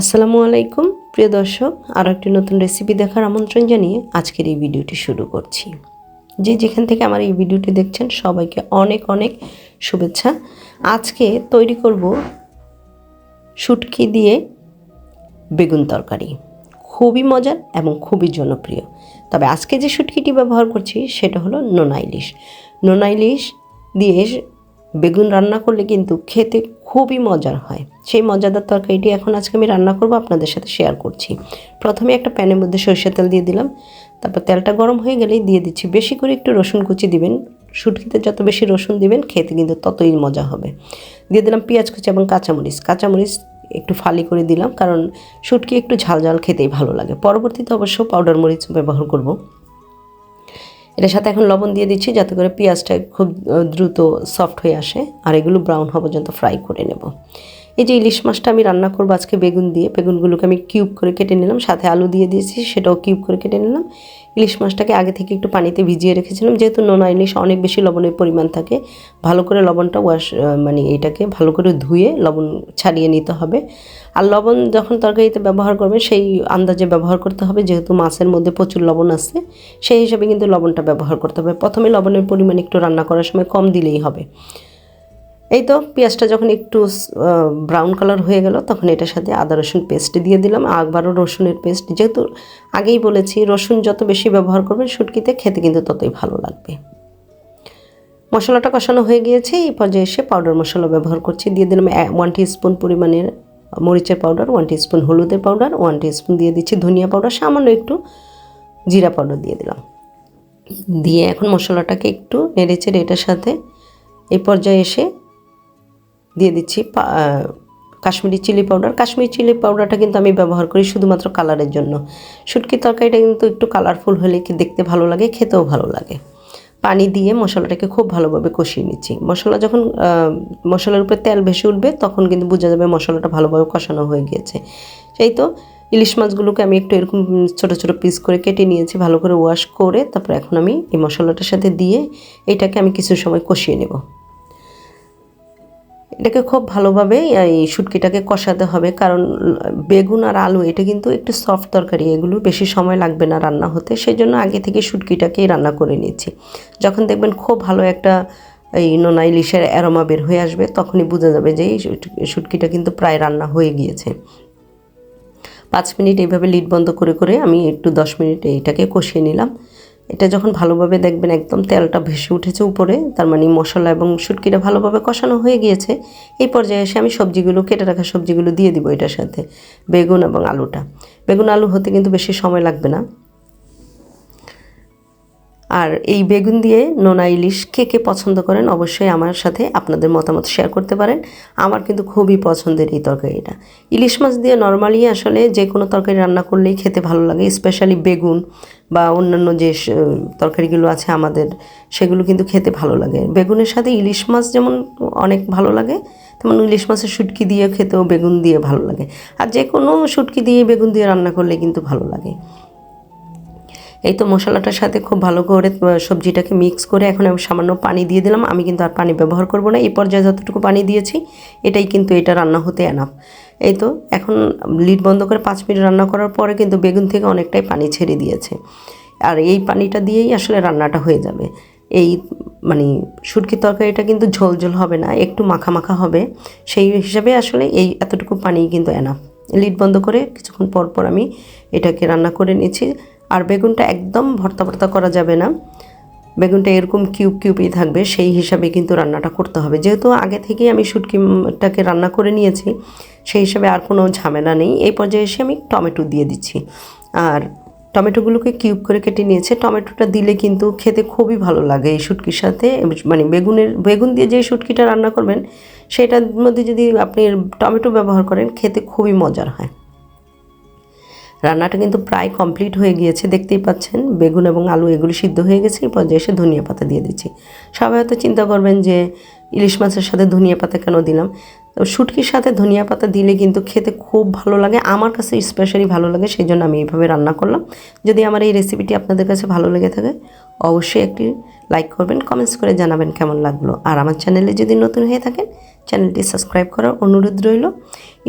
আসসালামু আলাইকুম, প্রিয় দর্শক আর একটি নতুন রেসিপি দেখার আমন্ত্রণ জানিয়ে আজকের এই ভিডিওটি শুরু করছি। যে যেখান থেকে আমার এই ভিডিওটি দেখছেন, সবাইকে অনেক অনেক শুভেচ্ছা। আজকে তৈরি করব শুটকি দিয়ে বেগুন তরকারি। খুবই মজার এবং খুবই জনপ্রিয়। তবে আজকে যে শুটকিটি ব্যবহার করছি, সেটা হলো নোনা ইলিশ। নোনা ইলিশ দিয়ে বেগুন রান্না করলে কিন্তু খেতে খুবই মজার হয়। সেই মজাদার তরকারিটি এখন আজকে আমি রান্না করব, আপনাদের সাথে শেয়ার করছি। প্রথমে একটা প্যানের মধ্যে সরষের তেল দিয়ে দিলাম। তারপর তেলটা গরম হয়ে গেলেই দিয়ে দিচ্ছি। বেশি করে একটু রসুন কুচি দিবেন। শুটকিতে যত বেশি রসুন দিবেন, খেতে কিন্তু ততই মজা হবে। দিয়ে দিলাম পেঁয়াজ কুচি এবং কাঁচামরিচ। কাঁচামরিচ একটু ফালি করে দিলাম, কারণ শুটকি একটু ঝাল ঝাল খেতেই ভালো লাগে। পরবর্তীতে অবশ্য পাউডার মরিচ ব্যবহার করব। এটার সাথে এখন লবণ দিয়ে দিচ্ছি যাতে করে পেঁয়াজটা খুব দ্রুত সফট হয়ে আসে। আর এগুলো ব্রাউন হওয়া পর্যন্ত ফ্রাই করে নেব। এই যে ইলিশ মাছটা আমি রান্না করব আজকে বেগুন দিয়ে, বেগুনগুলোকে আমি কিউব করে কেটে নিলাম। সাথে আলু দিয়ে দিয়েছি, সেটাও কিউব করে কেটে নিলাম। ইলিশ মাছটাকে আগে থেকে একটু পানিতে ভিজিয়ে রেখেছিলাম। যেহেতু নোনা ইলিশ অনেক বেশি লবণের পরিমাণ থাকে, ভালো করে লবণটা ওয়াশ মানে এটাকে ভালো করে ধুয়ে লবণ ছাড়িয়ে নিতে হবে। আর লবণ যখন তরকারিতে ব্যবহার করবেন সেই আন্দাজে ব্যবহার করতে হবে, যেহেতু মাছের মধ্যে প্রচুর লবণ আছে, সেই হিসাবে কিন্তু লবণটা ব্যবহার করতে হবে। প্রথমে লবণের পরিমাণ একটু রান্না করার সময় কম দিলেই হবে। এই তো পেঁয়াজটা যখন একটু ব্রাউন কালার হয়ে গেল, তখন এটার সাথে আদা, রসুন পেস্ট দিয়ে দিলাম। আবারও রসুনের পেস্ট যেহেতু আগেই বলেছি, রসুন যত বেশি ব্যবহার করবেন শুটকিতে খেতে কিন্তু ততই ভালো লাগবে। মশলাটা কষানো হয়ে গিয়েছে, এই পর্যায়ে এসে পাউডার মশলা ব্যবহার করছি। দিয়ে দিলাম ওয়ান স্পুন পরিমাণের মরিচের পাউডার ওয়ান স্পুন হলুদের পাউডার ওয়ান স্পুন দিয়ে দিচ্ছি ধনিয়া পাউডার সামান্য একটু জিরা পাউডার দিয়ে দিলাম। দিয়ে এখন মশলাটাকে একটু নেড়েচেড়ে এটার সাথে এই পর্যায়ে এসে দিয়ে দিচ্ছি Kashmiri chili powder. Kashmiri chili পাউডারটা কিন্তু আমি ব্যবহার করি শুধুমাত্র কালারের জন্য। শুটকি তরকারিটা কিন্তু একটু কালারফুল হলে কি দেখতে ভালো লাগে, খেতেও ভালো লাগে। পানি দিয়ে মশলাটাকে খুব ভালোভাবে কষিয়ে নিচ্ছি। মশলা যখন মশলার উপরে তেল ভেসে উঠবে, তখন কিন্তু বোঝা যাবে মশলাটা ভালোভাবে কষানো হয়ে গিয়েছে। সেই তো ইলিশ মাছগুলোকে আমি একটু এরকম ছোটো ছোটো পিস করে কেটে নিয়েছি, ভালো করে ওয়াশ করে, তারপর এখন আমি এই মশলাটার সাথে দিয়ে এটাকে আমি কিছু সময় কষিয়ে নেব। এটাকে খুব ভালোভাবে, এই শুটকিটাকে কষাতে হবে। কারণ, বেগুন আর আলু, এটা কিন্তু একটু সফট তরকারি, এগুলো বেশি সময় লাগবে না রান্না হতে। সেই জন্য আগে থেকে শুটকিটাকেই রান্না করে নিচ্ছি। যখন দেখবেন খুব ভালো একটা, এই নোনা ইলিশের অ্যারোমা বের হয়ে আসবে, তখনই বোঝা যাবে যে এই শুটকিটা কিন্তু প্রায় রান্না হয়ে গিয়েছে। পাঁচ মিনিট এইভাবে লিড বন্ধ করে করে আমি একটু দশ মিনিট এইটাকে কষিয়ে নিলাম। এটা যখন ভালোভাবে দেখবেন একদম তেলটা ভেসে উঠেছে উপরে, তার মানে মশলা এবং শুটকিটা ভালোভাবে কষানো হয়ে গিয়েছে, এই পর্যায়ে এসে আমি সবজিগুলো, কেটে রাখা সবজিগুলো দিয়ে দিব এটার সাথে, বেগুন এবং আলুটা। বেগুন, আলু হতে কিন্তু বেশি সময় লাগবে না। আর এই বেগুন দিয়ে নোনা ইলিশ কে কে পছন্দ করেন অবশ্যই আমার সাথে আপনাদের মতামত শেয়ার করতে পারেন। আমার কিন্তু খুবই পছন্দের এই তরকারিটা ইলিশ মাছ দিয়ে নর্মালি আসলে যে কোনো তরকারি রান্না করলেই খেতে ভালো লাগে, স্পেশালি বেগুন বা অন্যান্য যে তরকারিগুলো আছে আমাদের, সেগুলো কিন্তু খেতে ভালো লাগে। বেগুনের সাথে ইলিশ মাছ যেমন অনেক ভালো লাগে, তেমন ইলিশ মাছের শুটকি দিয়ে খেতেও বেগুন দিয়ে ভালো লাগে। আর যে কোনো শুটকি দিয়ে বেগুন দিয়ে রান্না করলে কিন্তু ভালো লাগে। এই তো মশলাটার সাথে খুব ভালো করে সবজিটাকে মিক্স করে এখন আমি সামান্য পানি দিয়ে দিলাম। আমি কিন্তু আর পানি ব্যবহার করব না। এই পর্যায়ে যতটুকু পানি দিয়েছি, এটাই কিন্তু এটা রান্না হতে এনাফ এই তো এখন লিড বন্ধ করে পাঁচ মিনিট রান্না করার পরে কিন্তু বেগুন থেকে অনেকটাই পানি ছেড়ে দিয়েছে। আর এই পানিটা দিয়েই আসলে রান্নাটা হয়ে যাবে। এই মানে সুটকি তরকারিটা কিন্তু ঝোল ঝোল হবে না, একটু মাখা মাখা হবে। সেই হিসাবে আসলে এই এতটুকু পানি কিন্তু এনাফ লিড বন্ধ করে কিছুক্ষণ পর পর আমি এটাকে রান্না করে নিয়েছি আর বেগুনটা একদম ভর্তা ভর্তা করা যাবে না। বেগুনটা এরকম কিউব কিউবই থাকবে, সেই হিসাবে কিন্তু রান্নাটা করতে হবে। যেহেতু আগে থেকেই আমি শুটকিটাকে রান্না করে নিয়েছি, সেই হিসাবে আর কোনো ঝামেলা নেই। এই পর্যায়ে এসে আমি টমেটো দিয়ে দিচ্ছি। আর টমেটোগুলোকে কিউব করে কেটে নিয়েছে। টমেটোটা দিলে কিন্তু খেতে খুবই ভালো লাগে এই শুটকির সাথে। মানে বেগুনের, বেগুন দিয়ে যে শুটকিটা রান্না করবেন, সেটার মধ্যে যদি আপনি টমেটো ব্যবহার করেন, খেতে খুবই মজার হয়। রান্নাটা কিন্তু প্রায় কমপ্লিট হয়ে গিয়েছে, দেখতেই পাচ্ছেন। বেগুন এবং আলু এগুলি সিদ্ধ হয়ে গেছে এই পর্যায়ে এসে ধনিয়া পাতা দিয়ে দিচ্ছি। সবাই হয়তো চিন্তা করবেন যে ইলিশ মাছের সাথে ধনিয়া পাতা কেন দিলাম? তো শুটকির সাথে ধনিয়া পাতা দিলে কিন্তু খেতে খুব ভালো লাগে, আমার কাছে স্পেশালি ভালো লাগে সেই জন্য আমি এইভাবে রান্না করলাম। যদি আমার এই রেসিপিটি আপনাদের কাছে ভালো লেগে থাকে, অবশ্যই একটি লাইক করবেন, কমেন্টস করে জানাবেন কেমন লাগল। আর আমার চ্যানেলে যদি নতুন হয়ে থাকেন, চ্যানেলটি সাবস্ক্রাইব করার অনুরোধ রইল।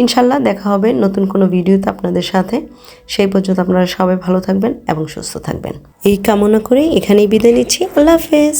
ইনশাল্লাহ দেখা হবে নতুন কোনো ভিডিওতে আপনাদের সাথে। সেই পর্যন্ত আপনারা সবাই ভালো থাকবেন এবং সুস্থ থাকবেন। এই কামনা করে এখানেই বিদায় নিচ্ছি। আল্লাহ হাফেজ।